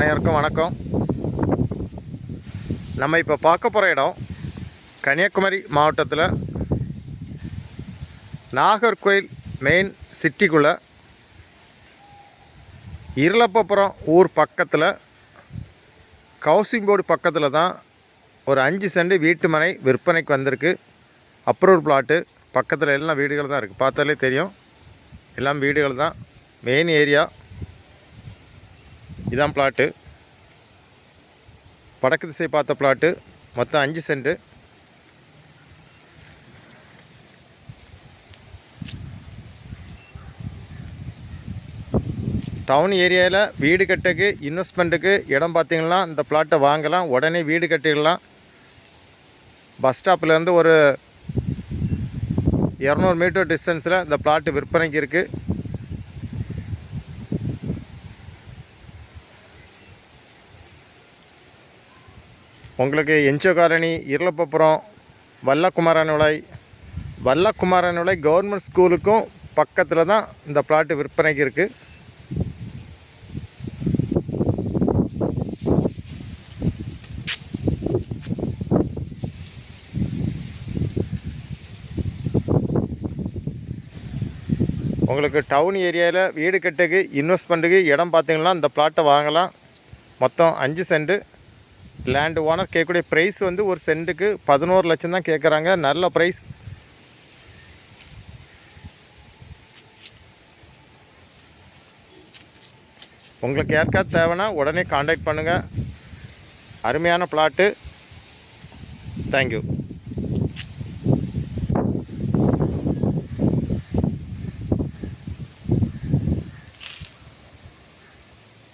அனைவருக்கும் வணக்கம். நம்ம இப்போ பார்க்க போகிற இடம் கன்னியாகுமரி மாவட்டத்தில் நாகர்கோயில் மெயின் சிட்டிக்குள்ளே இருளப்பபுரம் ஊர் பக்கத்தில் ஹவுசிங் போர்டு பக்கத்தில் தான் ஒரு அஞ்சு சென்ட் வீட்டு மனை விற்பனைக்கு வந்திருக்கு. அப்ரூவல் பிளாட்டு பக்கத்தில் எல்லாம் வீடுகள் தான் இருக்குது பார்த்தாலே தெரியும். எல்லாம் வீடுகள் தான். மெயின் ஏரியா இதான் பிளாட்டு வடக்கு திசை பார்த்த பிளாட்டு மொத்தம் அஞ்சு சென்ட்டு டவுன் ஏரியாவில் வீடு கட்டுக்கு இன்வெஸ்ட்மெண்ட்டுக்கு இடம் பார்த்தீங்கன்னா இந்த பிளாட்டை வாங்கலாம். உடனே வீடு கட்டிடலாம். பஸ் ஸ்டாப்லேருந்து ஒரு இரநூறு மீட்டர் டிஸ்டன்ஸில் இந்த பிளாட்டு விற்பனைக்கு இருக்குது உங்களுக்கு எஞ்சோ காலனி இருளப்பப்புறம் வல்லக்குமாரனுலை வல்லக்குமாரனுலை கவர்மெண்ட் ஸ்கூலுக்கும் பக்கத்தில் தான் இந்த பிளாட்டு விற்பனைக்கு இருக்குது உங்களுக்கு டவுன் ஏரியாவில் வீடு கட்டுக்கு இன்வெஸ்ட்மெண்ட்டுக்கு இடம் பார்த்தீங்கன்னா இந்த பிளாட்டை வாங்கலாம். மொத்தம் அஞ்சு சென்ட்டு. லேண்டு ஓனர் கேட்கக்கூடிய ப்ரைஸ் வந்து ஒரு சென்ட்டுக்கு பதினோரு லட்சம் தான் கேட்குறாங்க. நல்ல ப்ரைஸ் உங்களுக்கு யாருக்காவது தேவைன்னா உடனே காண்டாக்ட் பண்ணுங்கள் அருமையான பிளாட்டு தேங்க்யூ